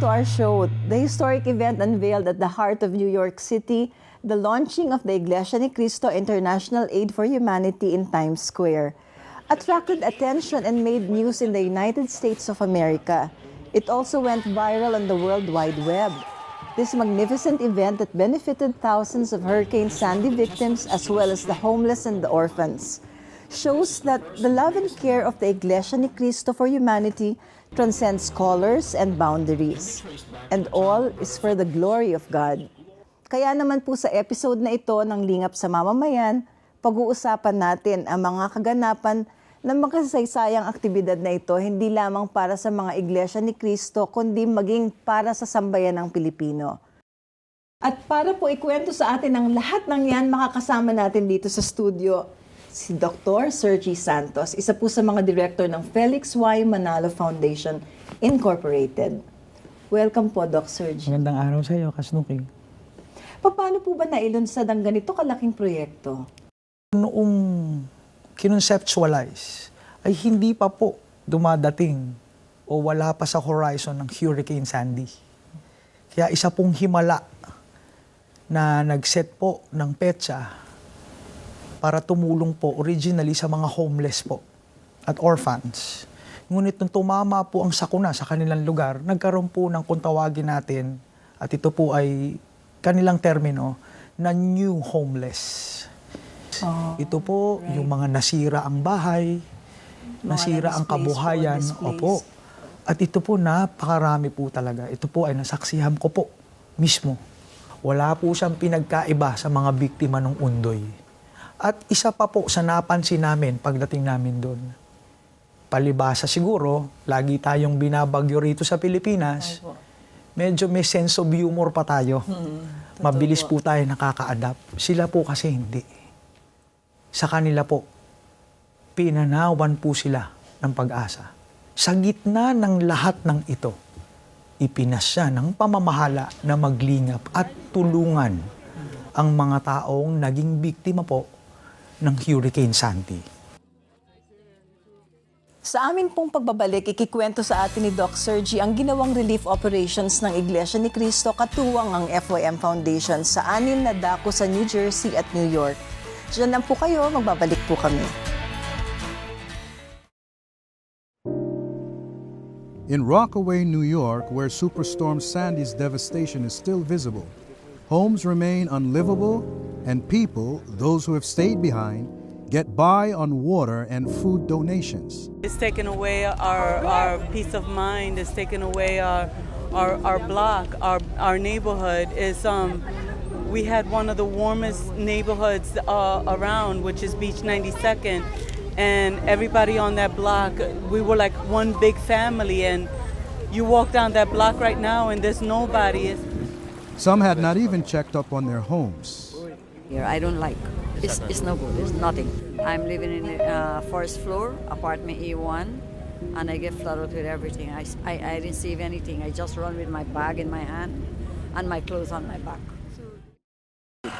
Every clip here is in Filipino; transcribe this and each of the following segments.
to our show. The historic event unveiled at the heart of New York City, the launching of the Iglesia ni Cristo International Aid for Humanity in Times Square, attracted attention and made news in the United States of America. It also went viral on the World Wide Web. This magnificent event that benefited thousands of Hurricane Sandy victims as well as the homeless and the orphans shows that the love and care of the Iglesia ni Cristo for humanity transcends colors and boundaries. And all is for the glory of God. Kaya naman po sa episode na ito ng Lingap sa Mamamayan, pag-uusapan natin ang mga kaganapan ng makasaysayang aktibidad na ito hindi lamang para sa mga Iglesia ni Cristo, kundi maging para sa sambayan ng Pilipino. At para po ikwento sa atin ang lahat ng yan, makakasama natin dito sa studio si Dr. Sergi Santos, isa po sa mga director ng Felix Y. Manalo Foundation Incorporated. Welcome po, Doc Sergi. Magandang araw sa iyo, Kasnuki. Paano po ba nailunsad ang ganito kalaking proyekto? Noong kinonceptualize, ay hindi pa po dumadating o wala pa sa horizon ng Hurricane Sandy. Kaya isa pong himala na nag-set po ng petsa para tumulong po originally sa mga homeless po at orphans. Ngunit nung tumama po ang sakuna sa kanilang lugar, nagkaroon po ng kung tawagin natin, at ito po ay kanilang termino, na new homeless. Oh, ito po right. yung mga nasira ang bahay, nasira ang kabuhayan. Opo. At ito po napakarami po talaga. Ito po ay nasaksihan ko po mismo. Wala po siyang pinagkaiba sa mga biktima ng undoy. At isa pa po sa napansin namin pagdating namin doon. Palibasa siguro, lagi tayong binabagyo rito sa Pilipinas. Medyo may sense of humor pa tayo. Hmm, Mabilis po tayo nakaka-adapt. Sila po kasi hindi. Sa kanila po, pinanawan po sila ng pag-asa. Sa gitna ng lahat ng ito, ipinasya ng pamamahala na maglingap at tulungan ang mga taong naging biktima po ng Hurricane Sandy. Sa amin pong pagbabalik, ikikwento sa atin ni Doc Sergi ang ginawang relief operations ng Iglesia ni Cristo katuwang ang FYM Foundation sa anim na dako sa New Jersey at New York. Diyan lang po kayo, magbabalik po kami. In Rockaway, New York, where Superstorm Sandy's devastation is still visible, homes remain unlivable and people, those who have stayed behind, get by on water and food donations. It's taken away our, our peace of mind, it's taken away our, our, our block, our, our neighborhood. Is, um, we had one of the warmest neighborhoods uh, around, which is Beach 92nd. And everybody on that block, we were like one big family. And you walk down that block right now, and there's nobody. Some had not even checked up on their homes. Here, I don't like. It's, it's no good. It's nothing. I'm living in the uh, first floor, apartment E1, and I get flooded with everything. I, I, I didn't save anything. I just run with my bag in my hand and my clothes on my back.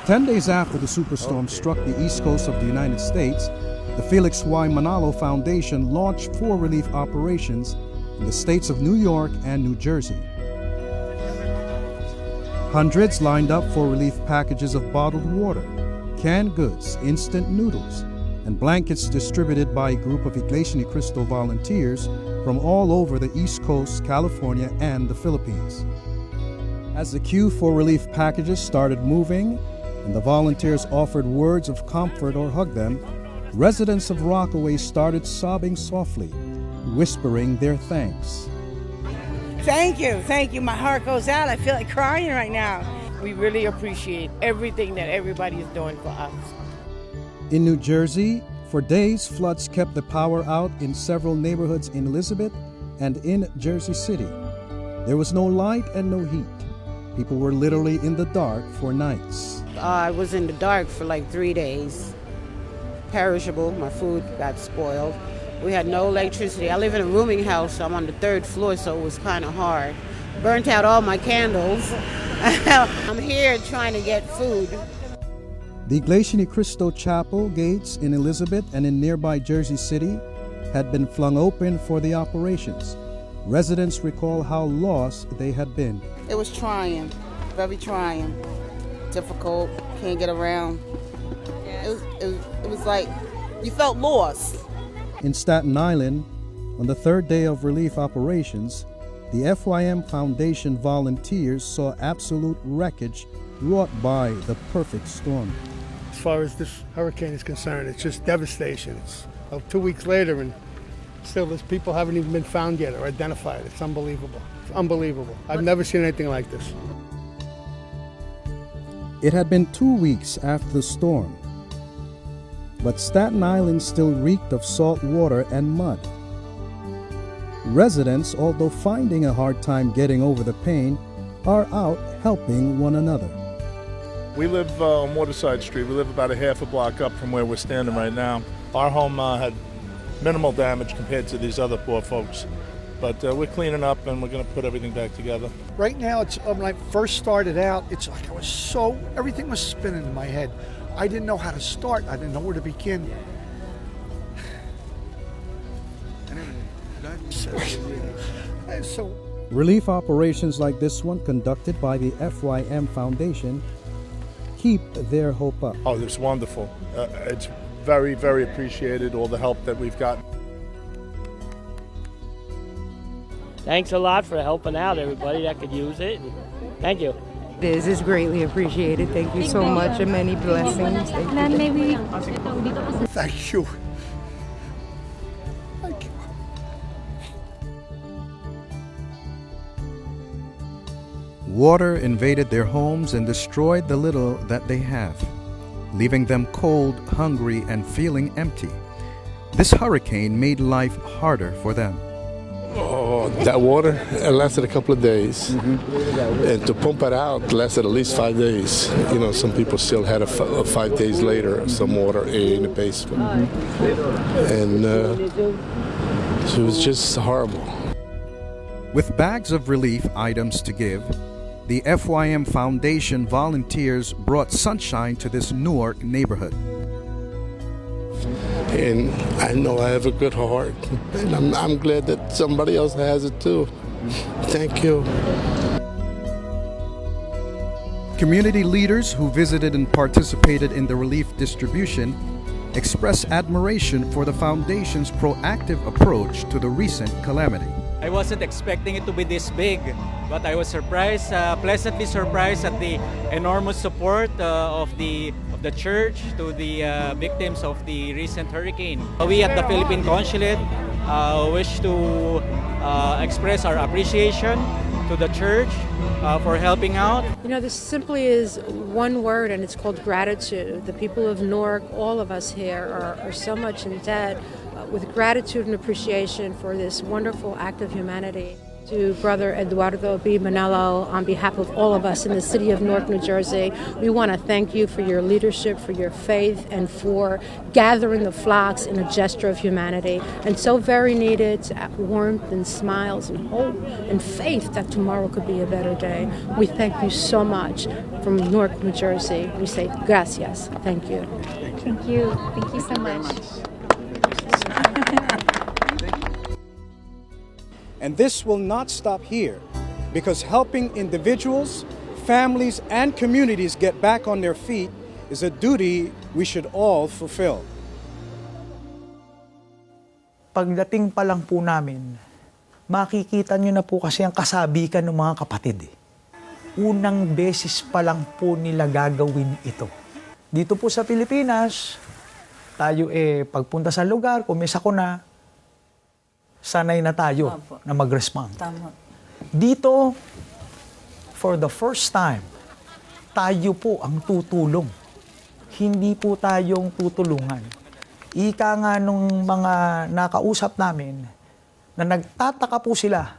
Ten days after the superstorm struck the east coast of the United States, the Felix Y. Manalo Foundation launched four relief operations in the states of New York and New Jersey. Hundreds lined up for relief packages of bottled water, canned goods, instant noodles, and blankets distributed by a group of Iglesia Ni Cristo volunteers from all over the East Coast, California, and the Philippines. As the queue for relief packages started moving and the volunteers offered words of comfort or hugged them, residents of Rockaway started sobbing softly, whispering their thanks. Thank you, thank you. My heart goes out. I feel like crying right now. We really appreciate everything that everybody is doing for us. In New Jersey, for days, floods kept the power out in several neighborhoods in Elizabeth and in Jersey City. There was no light and no heat. People were literally in the dark for nights. Uh, I was in the dark for like three days. Perishable, my food got spoiled. We had no electricity. I live in a rooming house. So I'm on the third floor, so it was kind of hard. Burnt out all my candles. I'm here trying to get food. The Iglesia Ni Cristo Chapel gates in Elizabeth and in nearby Jersey City had been flung open for the operations. residents recall how lost they had been. It was trying, very trying, difficult. Can't get around. It was, it was, it was like you felt lost. In Staten Island, on the third day of relief operations, the FYM Foundation volunteers saw absolute wreckage wrought by the perfect storm. As far as this hurricane is concerned, it's just devastation. It's uh, two weeks later, and still, these people haven't even been found yet or identified. It's unbelievable. It's unbelievable. I've never seen anything like this. It had been two weeks after the storm, but Staten Island still reeked of salt water and mud. Residents, although finding a hard time getting over the pain, are out helping one another. We live uh, on Waterside Street. We live about a half a block up from where we're standing right now. Our home uh, had minimal damage compared to these other poor folks. But uh, we're cleaning up and we're going to put everything back together. Right now, it's uh, when I first started out, it's like I was so everything was spinning in my head. I didn't know how to start. I didn't know where to begin. So Relief operations like this one, conducted by the FYM Foundation, keep their hope up. Oh, it's wonderful. Uh, it's very, very appreciated, all the help that we've gotten. Thanks a lot for helping out everybody that could use it. Thank you. This is greatly appreciated. Thank you so much and many blessings. Thank you. thank you. Thank you. Water invaded their homes and destroyed the little that they have, leaving them cold, hungry, and feeling empty. This hurricane made life harder for them. Oh, that water lasted a couple of days, and to pump it out lasted at least five days. You know, some people still had a f- uh, five days later some water in the basement, and uh, it was just horrible. With bags of relief items to give, the FYM Foundation volunteers brought sunshine to this Newark neighborhood. And I know I have a good heart, and I'm, I'm glad that somebody else has it too. Thank you. Community leaders who visited and participated in the relief distribution expressed admiration for the foundation's proactive approach to the recent calamity. I wasn't expecting it to be this big, but I was surprised, uh, pleasantly surprised at the enormous support uh, of the of the church to the uh, victims of the recent hurricane. We at the Philippine Consulate uh, wish to uh, express our appreciation to the church uh, for helping out. You know, this simply is one word, and it's called gratitude. The people of Newark, all of us here, are, are so much in debt uh, with gratitude and appreciation for this wonderful act of humanity. To Brother Eduardo B. Manalo, on behalf of all of us in the city of Newark, New Jersey, we want to thank you for your leadership, for your faith, and for gathering the flocks in a gesture of humanity. And so very needed warmth and smiles and hope and faith that tomorrow could be a better day. We thank you so much from Newark, New Jersey. We say gracias. Thank you. Thank you. Thank you so much. And this will not stop here because helping individuals, families, and communities get back on their feet is a duty we should all fulfill. Pagdating pa lang po namin, makikita nyo na po kasi ang kasabikan ng mga kapatid. Eh. Unang beses pa lang po nila gagawin ito. Dito po sa Pilipinas, tayo eh, pagpunta sa lugar, kung may sakuna, sanay na tayo Opo. na mag-respond. Tama. Dito, for the first time, tayo po ang tutulong. Hindi po tayong tutulungan. Ika nga nung mga nakausap namin na nagtataka po sila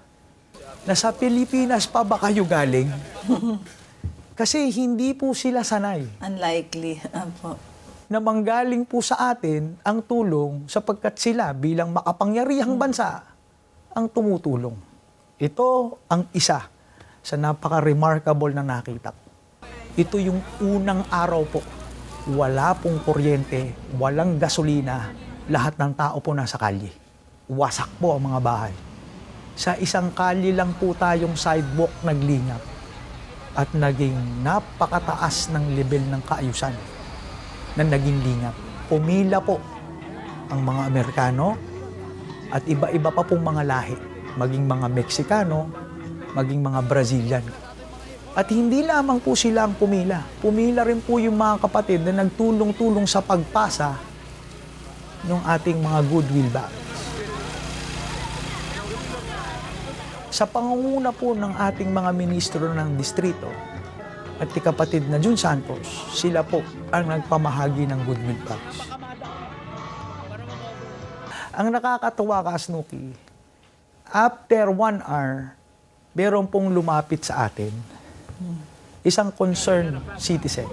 na sa Pilipinas pa ba kayo galing? Kasi hindi po sila sanay Unlikely. Apo. Na manggaling po sa atin ang tulong sapagkat sila bilang makapangyarihang bansa ang tumutulong. Ito ang isa sa napaka-remarkable na nakita ko. Ito yung unang araw po. Wala pong kuryente, walang gasolina, lahat ng tao po nasa kalye. Wasak po ang mga bahay. sa isang kalye lang po tayong sidewalk naglingap at naging napakataas ng level ng kaayusan na naging lingap. Pumila po ang mga Amerikano at iba-iba pa pong mga lahi, maging mga Meksikano, maging mga Brazilian. At hindi lamang po sila ang pumila. Pumila rin po yung mga kapatid na nagtulong-tulong sa pagpasa ng ating mga goodwill bags. Sa pangunguna po ng ating mga ministro ng distrito at ti kapatid na Jun Santos, sila po ang nagpamahagi ng goodwill bags. Ang nakakatuwa ka, Snooki, after one hour, meron pong lumapit sa atin, isang concerned citizen.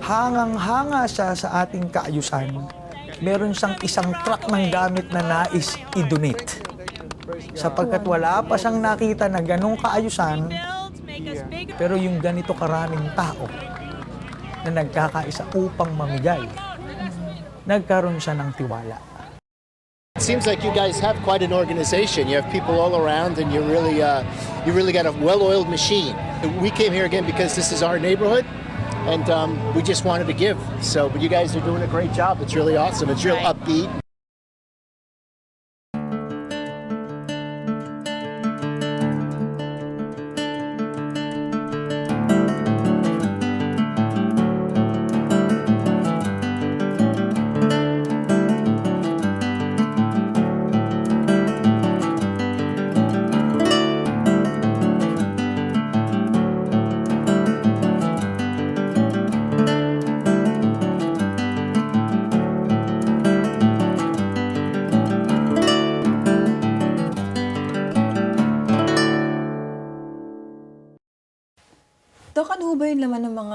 Hangang-hanga siya sa ating kaayusan, meron siyang isang truck ng gamit na nais i-donate. Sapagkat wala pa siyang nakita na ganong kaayusan, pero yung ganito karaming tao na nagkakaisa upang mamigay, nagkaroon siya ng tiwala. It seems like you guys have quite an organization. You have people all around, and you really, uh, you really got a well-oiled machine. We came here again because this is our neighborhood, and um, we just wanted to give. So, but you guys are doing a great job. It's really awesome. It's real upbeat.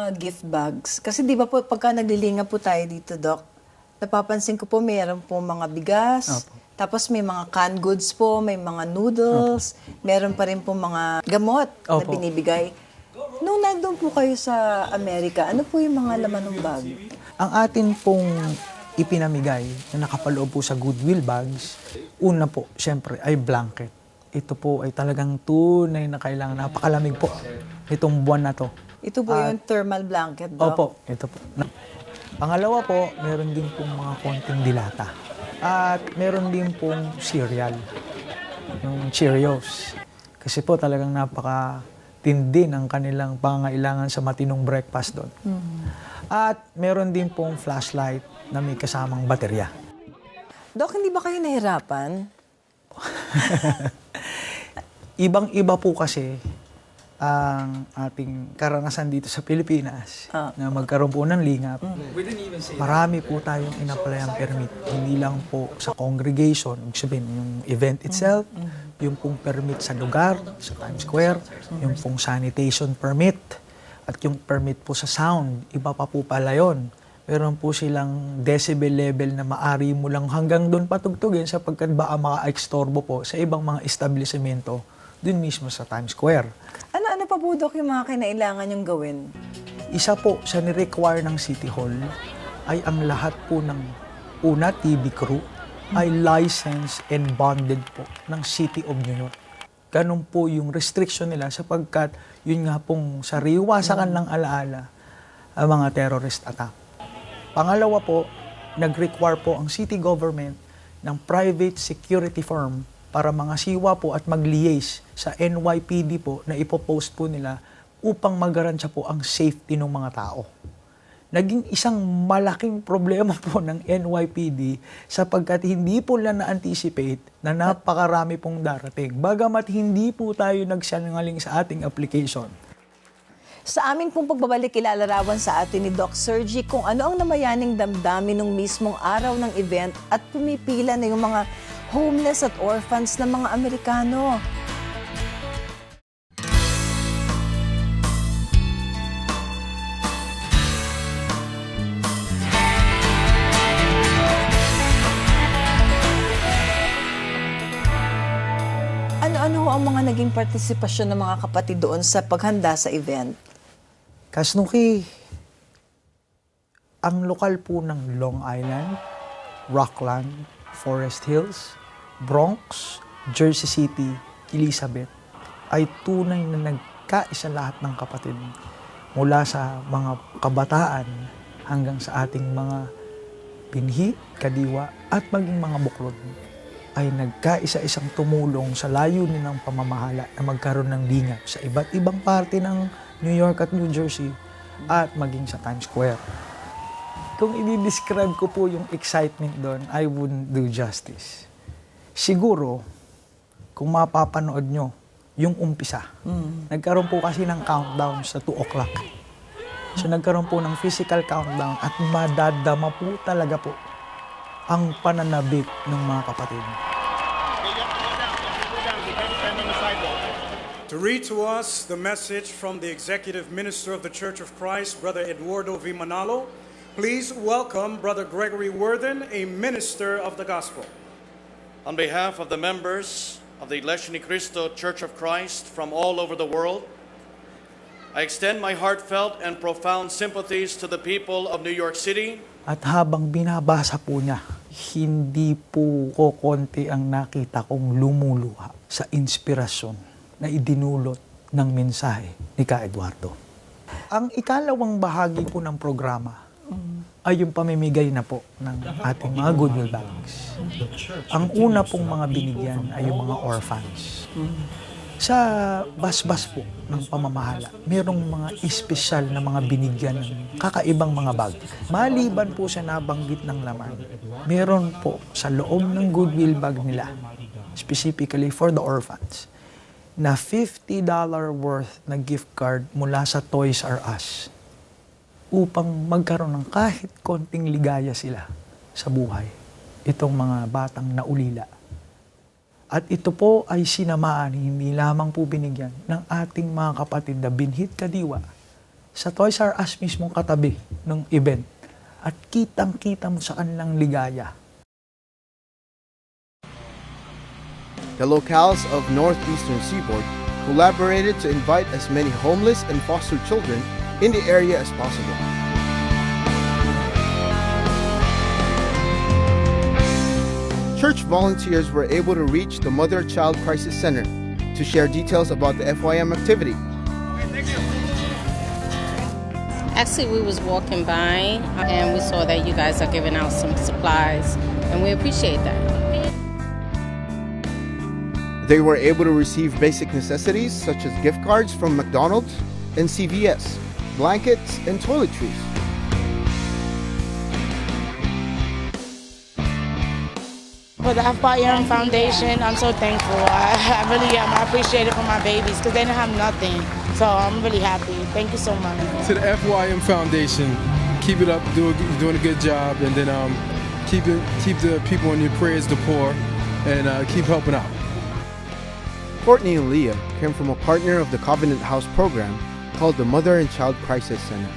Mga gift bags? Kasi di ba po, pagka naglilinga po tayo dito, Dok, napapansin ko po mayroon po mga bigas, tapos may mga canned goods po, may mga noodles, meron pa rin po mga gamot na Opo. binibigay. Nung nandun po kayo sa Amerika, ano po yung mga laman ng bag? Ang atin pong ipinamigay na nakapaloob po sa Goodwill bags, una po, syempre, ay blanket. Ito po ay talagang tunay na kailangan. Napakalamig po itong buwan na to. Ito po yung thermal blanket, Dok. Opo, ito po. Pangalawa po, meron din pong mga konting dilata. At meron din pong cereal, yung Cheerios. Kasi po talagang napaka tindi ng kanilang pangailangan sa matinong breakfast doon. At meron din pong flashlight na may kasamang baterya. Dok, hindi ba kayo nahirapan? Ibang-iba po kasi ang ating karanasan dito sa Pilipinas na magkaroon po ng lingap. Marami po tayong in-apply ang permit. Hindi lang po sa congregation, ibig sabihin yung event itself, yung pong permit sa lugar, sa Times Square, yung pong sanitation permit, at yung permit po sa sound, iba pa po pala yun. Meron po silang decibel level na maari mo lang hanggang doon patugtugin sapagkat baka maka-ekstorbo po sa ibang mga establishmento doon mismo sa Times Square. Ano-ano pa po, Dok, yung mga kinailangan yung gawin? Isa po sa ni-require ng City Hall ay ang lahat po ng una TV crew ay licensed and bonded po ng City of New York. Ganun po yung restriction nila sapagkat yun nga pong sariwa sa kanilang alaala ang mga terrorist attack. Pangalawa po, nag-require po ang city government ng private security firm para mga siwa po at mag-liaise sa NYPD po na ipopost po nila upang magarantiya po ang safety ng mga tao. Naging isang malaking problema po ng NYPD sapagkat hindi po nila na-anticipate na napakarami pong darating. Bagamat hindi po tayo nagsangaling sa ating application. Sa amin pong pagbabalik ilalarawan sa atin ni Doc Sergi kung ano ang namayaning damdamin ng mismong araw ng event at pumipila na yung mga homeless at orphans ng mga Amerikano. Ano-ano ang mga naging partisipasyon ng mga kapatid doon sa paghanda sa event? Kasnuki, ang lokal po ng Long Island, Rockland, Forest Hills, Bronx, Jersey City, Elizabeth ay tunay na nagkaisa lahat ng kapatid mula sa mga kabataan hanggang sa ating mga binhi, kadiwa at maging mga buklod ay nagkaisa-isang tumulong sa layunin ng pamamahala na magkaroon ng lingap sa iba't ibang parte ng New York at New Jersey at maging sa Times Square. Kung i-describe ko po yung excitement doon, I wouldn't do justice. Siguro, kung mapapanood nyo, yung umpisa. Nagkaroon po kasi ng countdown sa 2 o'clock. So nagkaroon po ng physical countdown at madadama po talaga po ang pananabik ng mga kapatid. To read to us the message from the Executive Minister of the Church of Christ, Brother Eduardo V. Manalo, please welcome Brother Gregory Worthen, a minister of the gospel. On behalf of the members of the Iglesia Ni Cristo Church of Christ from all over the world, I extend my heartfelt and profound sympathies to the people of New York City At habang binabasa po niya, hindi po ko konti ang nakita kong lumuluha sa inspirasyon na idinulot ng mensahe ni Ka Eduardo. Ang ikalawang bahagi po ng programa ay yung pamimigay na po ng ating mga goodwill bags. Ang una pong mga binigyan ay yung mga orphans. Sa basbas po ng pamamahala, merong mga espesyal na mga binigyan ng kakaibang mga bag. Maliban po sa nabanggit ng laman, meron po sa loob ng goodwill bag nila, specifically for the orphans, na $50 worth na gift card mula sa Toys R Us upang magkaroon ng kahit konting ligaya sila sa buhay. Itong mga batang naulila. At ito po ay sinamaan, hindi lamang po binigyan ng ating mga kapatid na binhit kadiwa sa Toys R Us mismong katabi ng event. At kitang-kita mo sa kanilang ligaya. The locales of Northeastern Seaboard collaborated to invite as many homeless and foster children in the area as possible. Church volunteers were able to reach the Mother Child Crisis Center to share details about the FYM activity. Actually, we was walking by uh, and we saw that you guys are giving out some supplies, and we appreciate that. They were able to receive basic necessities such as gift cards from McDonald's and CVS, blankets, and toiletries. For the FYM Foundation, I'm so thankful. I, I really am. I appreciate it for my babies because they didn't have nothing. So I'm really happy. Thank you so much. to the FYM Foundation. Keep it up, do a, doing a good job, and then um, keep it, keep the people in your prayers, the poor, and uh, keep helping out. Courtney and Leah came from a partner of the Covenant House program called the Mother and Child Crisis Center.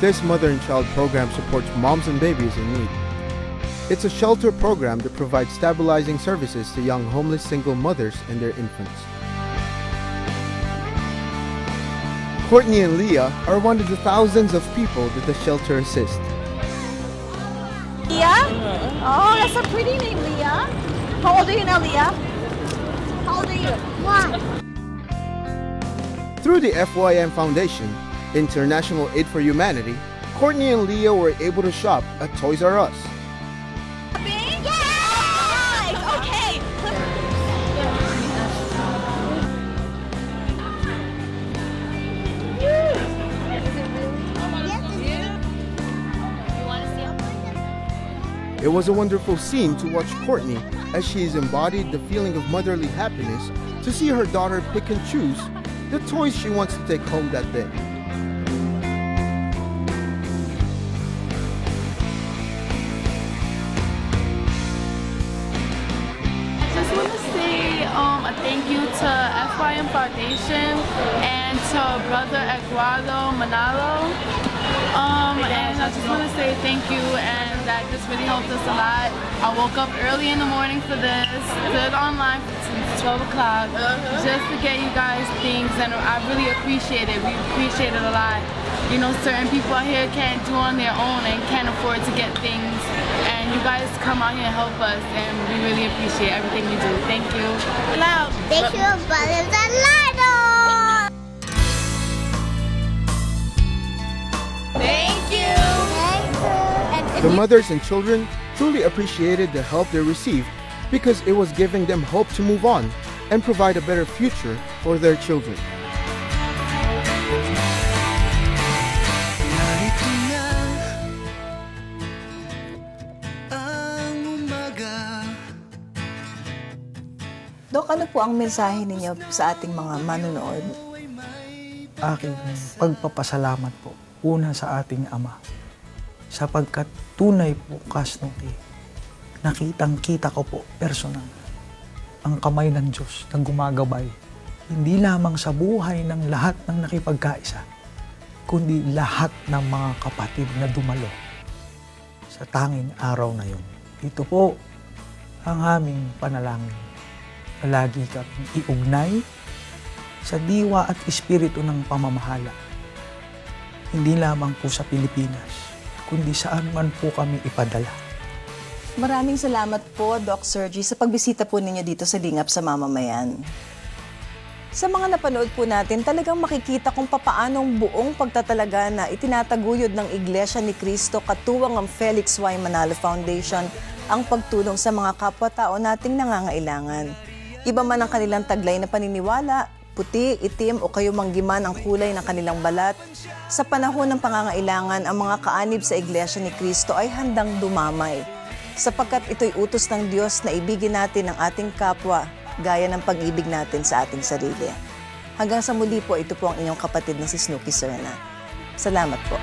This Mother and Child program supports moms and babies in need. It's a shelter program that provides stabilizing services to young homeless single mothers and their infants. Courtney and Leah are one of the thousands of people that the shelter assists. Leah? Oh, that's a pretty name, Leah. How old are you now, Leah? Old are you? One. Through the FYM Foundation, International Aid for Humanity, Courtney and Leah were able to shop at Toys R Us. It was a wonderful scene to watch Courtney as she's embodied the feeling of motherly happiness to see her daughter pick and choose the toys she wants to take home that day. Just want to say um, a thank you to FYM Foundation and to Brother Eduardo Manalo. Um, and I just want to say thank you, and that this really helped us a lot. I woke up early in the morning for this, stood online since 12 o'clock, just to get you guys things, and I really appreciate it. We appreciate it a lot. You know, certain people out here can't do on their own and can't afford to get things, and you guys come out here and help us, and we really appreciate everything you do. Thank you. Thank you, brothers and Lado. The mothers and children truly appreciated the help they received because it was giving them hope to move on and provide a better future for their children. Dok, ano po ang mensahe ninyo sa ating mga manonood? aking pagpapasalamat po una sa ating Ama sapagkat tunay po kasnuki nakitang kita ko po personal ang kamay ng Diyos na gumagabay hindi lamang sa buhay ng lahat ng nakipagkaisa kundi lahat ng mga kapatid na dumalo sa tanging araw na yun. Ito po ang aming panalangin. Palagi kaming iugnay sa diwa at espiritu ng pamamahala. Hindi lamang po sa Pilipinas, kundi saan man po kami ipadala. Maraming salamat po, Doc Sergi, sa pagbisita po ninyo dito sa Lingap sa Mamamayan. Sa mga napanood po natin, talagang makikita kung papaanong buong pagtatalaga na itinataguyod ng Iglesia ni Cristo katuwang ang Felix Y. Manalo Foundation ang pagtulong sa mga kapwa-tao nating nangangailangan. Iba man ang kanilang taglay na paniniwala, puti, itim o kayo manggiman ang kulay ng kanilang balat, sa panahon ng pangangailangan, ang mga kaanib sa Iglesia ni Cristo ay handang dumamay sapagkat ito'y utos ng Diyos na ibigin natin ang ating kapwa gaya ng pag-ibig natin sa ating sarili. Hanggang sa muli po, ito po ang inyong kapatid na si Snooki Serna. Salamat po.